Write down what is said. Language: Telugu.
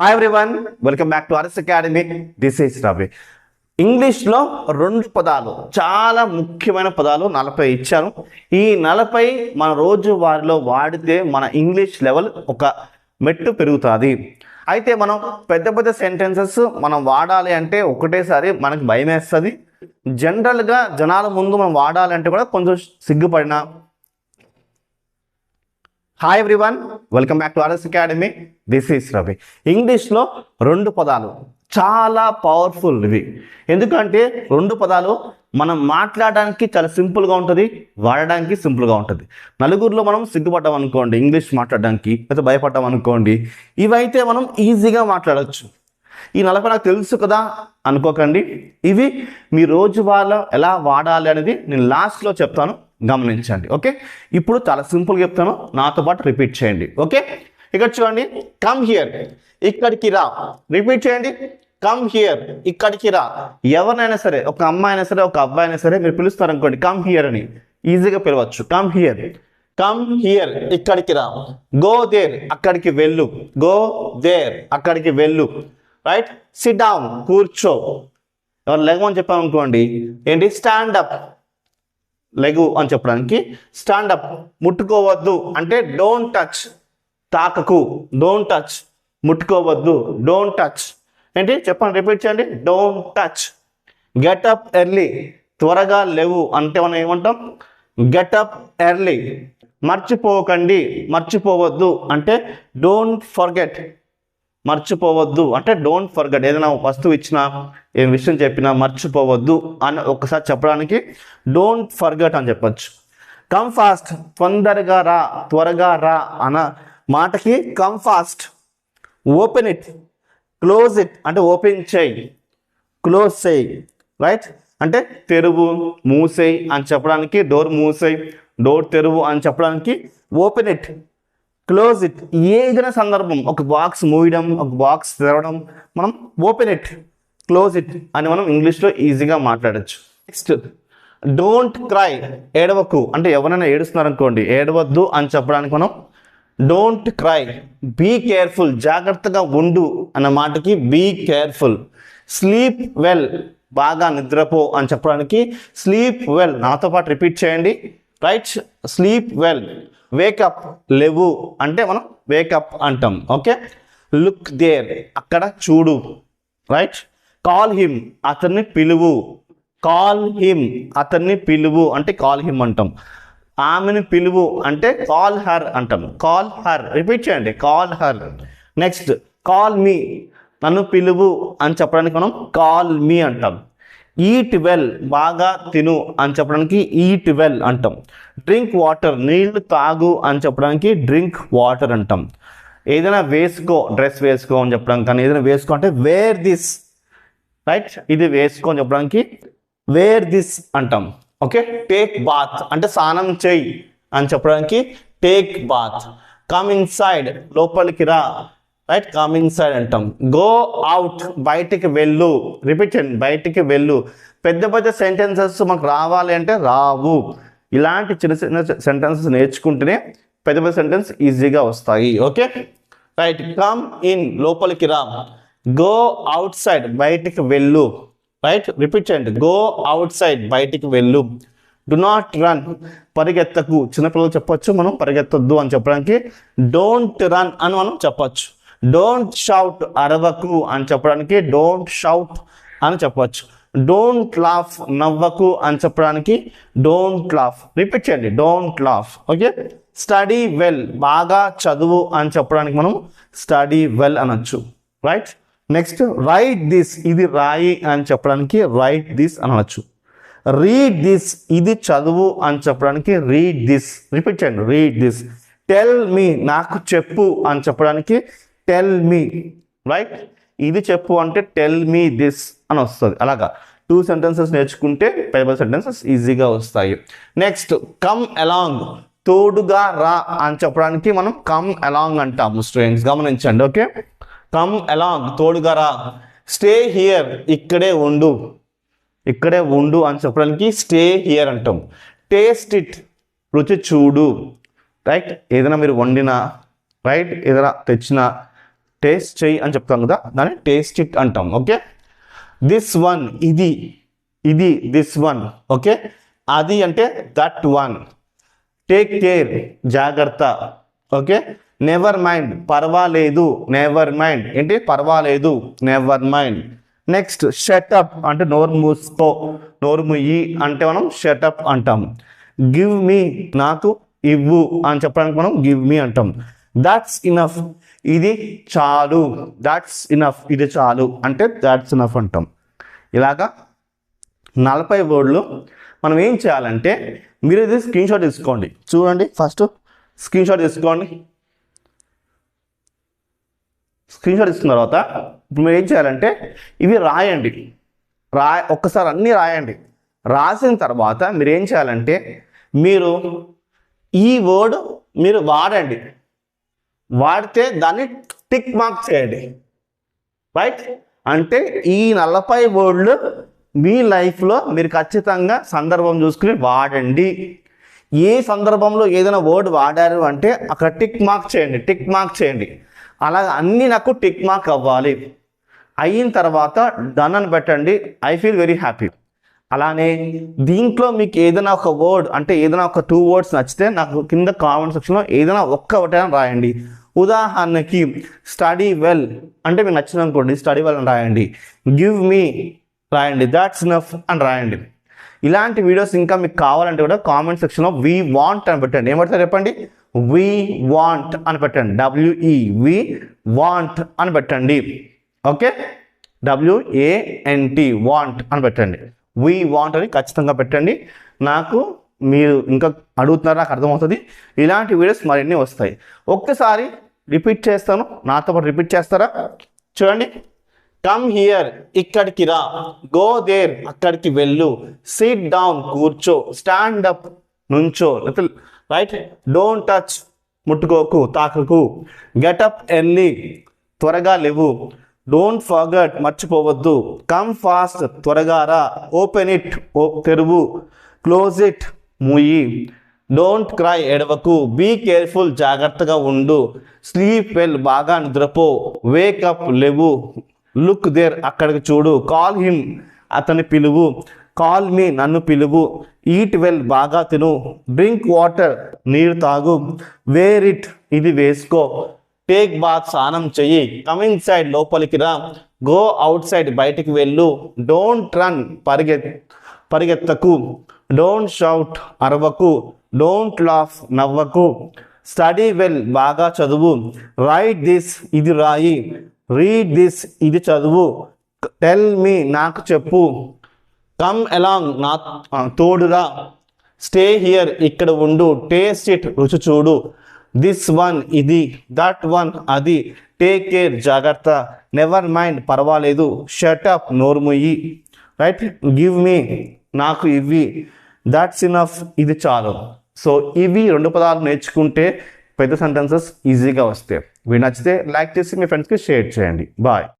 Hi everyone welcome back to RS academy this is Ravi ఇంగ్లీష్లో రెండు పదాలు చాలా ముఖ్యమైన పదాలు నలభై ఇచ్చాను. ఈ నలభై మన రోజు వారిలో వాడితే మన ఇంగ్లీష్ లెవెల్ ఒక మెట్టు పెరుగుతుంది. అయితే మనం పెద్ద పెద్ద సెంటెన్సెస్ మనం వాడాలి అంటే ఒకటేసారి మనకి భయం వేస్తుంది జనరల్గా జనాల ముందు మనం వాడాలంటే కూడా కొంచెం సిగ్గుపడినా hi everyone welcome back to RS academy this is Ravi ఇంగ్లీష్లో రెండు పదాలు చాలా పవర్ఫుల్ ఇవి. ఎందుకంటే రెండు పదాలు మనం మాట్లాడడానికి చాలా సింపుల్గా ఉంటుంది వాడడానికి సింపుల్గా ఉంటుంది. నలుగురిలో మనం సిగ్గుపడ్డాం అనుకోండి ఇంగ్లీష్ మాట్లాడడానికి లేదా భయపడ్డాం అనుకోండి ఇవైతే మనం ఈజీగా మాట్లాడవచ్చు ఈ నలభై నాకు తెలుసు కదా అనుకోకండి. ఇవి మీ రోజు వాళ్ళ ఎలా వాడాలి అనేది నేను లాస్ట్లో చెప్తాను. గమనించండి ఓకే? ఇప్పుడు చాలా సింపుల్గా చెప్తాను నాతో పాటు రిపీట్ చేయండి ఓకే? ఇక్కడ చూడండి కమ్ హియర్ ఇక్కడికి రా. రిపీట్ చేయండి కమ్ హియర్ ఇక్కడికి రా. ఎవరినైనా సరే ఒక అమ్మాయి అయినా సరే ఒక అబ్బాయి అయినా సరే మీరు పిలుస్తారు అనుకోండి కమ్ హియర్ అని. ఈజీగా పిలవచ్చు కమ్ హియర్ కమ్ హియర్ ఇక్కడికి రా. గో దేర్ అక్కడికి వెళ్ళు. గో దేర్ అక్కడికి వెళ్ళు. రైట్ సిట్ డౌన్ కూర్చో. ఎవరు లెగమని చెప్పామనుకోండి ఏంటి? స్టాండ్ అప్ లెగు అని చెప్పడానికి స్టాండప్ ముట్టుకోవద్దు అంటే డోంట్ టచ్ తాకకు డోంట్ టచ్ ముట్టుకోవద్దు డోంట్ టచ్. ఏంటి? చెప్పండి రిపీట్ చేయండి. Don't touch. గెటప్ ఎర్లీ త్వరగా లేవు అంటే మనం ఏమంటాం? Get up early. మర్చిపోకండి మర్చిపోవద్దు అంటే డోంట్ ఫర్గెట్. మర్చిపోవద్దు. అంటే డోంట్ ఫర్గట్ ఏదైనా వస్తువు ఇచ్చినా ఏం విషయం చెప్పినా మర్చిపోవద్దు అని ఒకసారి చెప్పడానికి డోంట్ ఫర్గట్ అని చెప్పచ్చు. కమ్ ఫాస్ట్ తొందరగా రా. త్వరగా రా అన్న మాటకి come fast open it close it అంటే ఓపెన్ చేయి. క్లోజ్ చేయి. రైట్ అంటే తెరువు మూసేయి అని చెప్పడానికి డోర్ మూసేయి డోర్ తెరువు అని చెప్పడానికి ఓపెన్ ఇట్ క్లోజ్ ఇట్. ఏదైనా సందర్భం ఒక బాక్స్ మూయడం ఒక బాక్స్ తెరవడం మనం ఓపెన్ ఇట్ క్లోజ్ ఇట్ అని మనం ఇంగ్లీష్లో ఈజీగా మాట్లాడచ్చు. నెక్స్ట్ డోంట్ క్రై ఏడవకు. అంటే ఎవరైనా ఏడుస్తున్నారనుకోండి ఏడవద్దు అని చెప్పడానికి మనం డోంట్ క్రై బీ కేర్ఫుల్ జాగ్రత్తగా ఉండు అన్న మాటకి బీ కేర్ఫుల్ స్లీప్ వెల్ బాగా నిద్రపో అని చెప్పడానికి స్లీప్ వెల్ నాతో పాటు రిపీట్ చేయండి. Right sleep well wake up లెవు అంటే మనం వేకప్ అంటాం ఓకే లుక్ దేర్ అక్కడ చూడు రైట్ కాల్ హిమ్ అతన్ని పిలువు. కాల్ హిమ్ అతన్ని పిలువు అంటే కాల్ హిమ్ అంటాం. ఆమెను పిలువు అంటే కాల్ హర్ అంటాం. కాల్ హర్ రిపీట్ చేయండి call her next call me నన్ను పిలువు అని చెప్పడానికి మనం కాల్ మీ అంటాం. ఈట్ వెల్ బాగా తిను అని చెప్పడానికి ఈట్ వెల్ అంటాం. డ్రింక్ వాటర్ నీళ్ళు తాగు అని చెప్పడానికి డ్రింక్ వాటర్ అంటాం. ఏదైనా వేసుకో డ్రెస్ వేసుకో అని చెప్పడానికి కానీ ఏదైనా వేసుకో అంటే వేర్ దిస్ రైట్ ఇది వేసుకో అని చెప్పడానికి వేర్ దిస్ అంటాం. ఓకే టేక్ బాత్ అంటే స్నానం చేయి అని చెప్పడానికి take bath come inside లోపలికి రా. రైట్ కమ్ సైడ్ అంటాం గో అవుట్ బయటికి వెళ్ళు. రిపీట్ చేయండి. బయటికి వెళ్ళు. పెద్ద పెద్ద సెంటెన్సెస్ మాకు రావాలి అంటే రావు. ఇలాంటి చిన్న చిన్న సెంటెన్సెస్ నేర్చుకుంటేనే పెద్ద పెద్ద సెంటెన్స్ ఈజీగా వస్తాయి. ఓకే రైట్ కమ్ ఇన్ లోపలికి రా. గో అవుట్ సైడ్ బయటికి వెళ్ళు. రైట్ రిపీట్ చేయండి. గో అవుట్ సైడ్ బయటికి వెళ్ళు. డు నాట్ రన్ పరిగెత్తకు. చిన్నపిల్లలు చెప్పొచ్చు. మనం పరిగెత్తొద్దు అని చెప్పడానికి. డోంట్ రన్ అని మనం చెప్పొచ్చు. డోంట్ షౌట్ అరవకు అని చెప్పడానికి డోంట్ షౌట్ అని చెప్పవచ్చు. డోంట్ లాఫ్ నవ్వకు అని చెప్పడానికి డోంట్ లాఫ్ రిపీట్ చేయండి. Don't laugh okay study well బాగా చదువు అని చెప్పడానికి మనం స్టడీ వెల్ అనొచ్చు. రైట్ నెక్స్ట్ రైట్ దిస్ ఇది రాయి అని చెప్పడానికి రైట్ దిస్ అనవచ్చు రీడ్ దిస్ ఇది చదువు అని చెప్పడానికి రీడ్ దిస్ రిపీట్ చేయండి. రీడ్ దిస్ టెల్ మీ నాకు చెప్పు అని చెప్పడానికి టెల్ మీ రైట్ ఇది చెప్పు అంటే టెల్ మీ దిస్ అని వస్తుంది. అలాగా. టూ సెంటెన్సెస్ నేర్చుకుంటే పెద్ద సెంటెన్సెస్ ఈజీగా వస్తాయి. నెక్స్ట్ కమ్ అలాంగ్ తోడుగా రా అని చెప్పడానికి మనం కమ్ అలాంగ్ అంటాము. స్టూడెంట్స్ గమనించండి ఓకే కమ్ అలాంగ్ తోడుగా రా. స్టే హియర్ ఇక్కడే ఉండు. ఇక్కడే ఉండు అని చెప్పడానికి స్టే హియర్ అంటాం టేస్ట్ ఇట్ రుచి చూడు. రైట్ ఏదైనా మీరు వండినా రైట్ ఏదైనా తెచ్చినా టేస్ట్ చెయ్యి అని చెప్తాం కదా దాన్ని టేస్ట్ ఇట్ అంటాం ఓకే? దిస్ వన్ ఇది ఇది దిస్ వన్ ఓకే? అది అంటే దట్ వన్ టేక్ కేర్ జాగ్రత్త ఓకే? నెవర్ మైండ్ పర్వాలేదు నెవర్ మైండ్ ఏంటి? పర్వాలేదు నెవర్ మైండ్ నెక్స్ట్ షటప్ అంటే నోరు మూసుకో నోరు ముయ్యి అంటే మనం షటప్ అంటాం. గివ్ మీ నాకు ఇవ్వు అని చెప్పడానికి మనం గివ్ మీ అంటాం. దాట్స్ ఇనఫ్ ఇది చాలు. దాట్స్ ఇనఫ్ ఇది చాలు. అంటే దాట్స్ ఇనఫ్ అంటాం. ఇలాగా నలభై వర్డ్లు మనం ఏం చేయాలంటే మీరు ఇది స్క్రీన్ షాట్ తీసుకోండి. చూడండి ఫస్ట్ స్క్రీన్ షాట్ తీసుకోండి. స్క్రీన్ షాట్ తీసుకున్న తర్వాత ఇప్పుడు మీరు ఏం చేయాలంటే ఇవి రాయండి. రా ఒక్కసారి అన్నీ రాయండి. రాసిన తర్వాత మీరు ఏం చేయాలంటే మీరు ఈ వర్డ్ మీరు వాడండి. వాడితే దాన్ని టిక్ మార్క్ చేయండి. రైట్ అంటే ఈ నలభై వర్డ్లు మీ లైఫ్లో మీరు ఖచ్చితంగా సందర్భం చూసుకుని వాడండి. ఏ సందర్భంలో ఏదైనా వర్డ్ వాడారు అంటే అక్కడ టిక్ మార్క్ చేయండి టిక్ మార్క్ చేయండి. అలా అన్నీ నాకు టిక్ మార్క్ అవ్వాలి. అయిన తర్వాత డన్ అని పెట్టండి. ఐ ఫీల్ వెరీ హ్యాపీ అలానే దీంట్లో మీకు ఏదైనా ఒక వర్డ్ అంటే ఏదైనా ఒక టూ వర్డ్స్ నచ్చితే నాకు కింద కామెంట్ సెక్షన్లో ఏదైనా ఒక్క ఒకటైనా రాయండి. ఉదాహరణకి స్టడీ వెల్ అంటే మీకు నచ్చింది అనుకోండి స్టడీ వెల్ అని రాయండి. గివ్ మీ రాయండి. దాట్స్ నఫ్ అని రాయండి. ఇలాంటి వీడియోస్ ఇంకా మీకు కావాలంటే కూడా కామెంట్ సెక్షన్లో వీ వాంట్ అని పెట్టండి. ఏమంటారు చెప్పండి? వీ వాంట్ అని పెట్టండి. డబ్ల్యూఈ వి వాంట్ అని పెట్టండి. ఓకే డబ్ల్యూఏఎన్టి వాంట్ అని పెట్టండి. వీ వాంట్ అని ఖచ్చితంగా పెట్టండి. నాకు మీరు ఇంకా అడుగుతున్నారు నాకు అర్థమవుతుంది. ఇలాంటి వీడియోస్ మరిన్ని వస్తాయి. ఒక్కసారి రిపీట్ చేస్తాను. నాతో పాటు రిపీట్ చేస్తారా? చూడండి. కమ్ హియర్ ఇక్కడికి రా. గో దేర్ అక్కడికి వెళ్ళు. సిట్ డౌన్ కూర్చో. స్టాండ్ అప్ నుంచో. రైట్ డోంట్ టచ్ ముట్టుకోకు తాకకు. గెటప్ ఎర్లీ త్వరగా లేవు. డోంట్ ఫర్గట్ మర్చిపోవద్దు. కమ్ ఫాస్ట్ త్వరగా రా. ఓపెన్ ఇట్ ఓ తెరువు. క్లోజ్ ఇట్ మూయి. డోంట్ క్రై ఎడవకు బీ కేర్ఫుల్ జాగ్రత్తగా ఉండు. స్లీప్ వెల్ బాగా నిద్రపో. వేకప్ లేవు. లుక్ దేర్ అక్కడికి చూడు. కాల్ హిమ్ అతని పిలువు. కాల్ మీ నన్ను పిలువు. ఈట్ వెల్ బాగా తిను. డ్రింక్ వాటర్ నీరు తాగు. వేర్ ఇట్ ఇది వేసుకో. టేక్ బాత్ స్నానం చెయ్యి. కమింగ్ సైడ్ లోపలికి రా. గో అవుట్ సైడ్ బయటికి వెళ్ళు. డోంట్ రన్ పరిగెత్ పరిగెత్తకు. డోంట్ షౌట్ అరవకు. డోంట్ లాఫ్ నవ్వకు. స్టడీ వెల్ బాగా చదువు. రైట్ దిస్ ఇది రాయి. రీడ్ దిస్ ఇది చదువు. టెల్ మీ నాకు చెప్పు. కమ్ అలాంగ్ నా తోడురా. స్టే హియర్ ఇక్కడ ఉండు. టేస్ట్ ఇట్ రుచి చూడు. దిస్ వన్ ఇది దట్ వన్ అది. టేక్ కేర్ జాగ్రత్త. నెవర్ మైండ్ పర్వాలేదు. షట్ నోర్ముయి రైట్? గివ్ మీ నాకు ఇవి దాట్స్ ఇనఫ్ ఇది చాలు. సో ఇవి రెండు పదాలు నేర్చుకుంటే పెద్ద సెంటెన్సెస్ ఈజీగా వస్తాయి. మీరు నచ్చితే లైక్ చేసి మీ ఫ్రెండ్స్కి షేర్ చేయండి. బాయ్.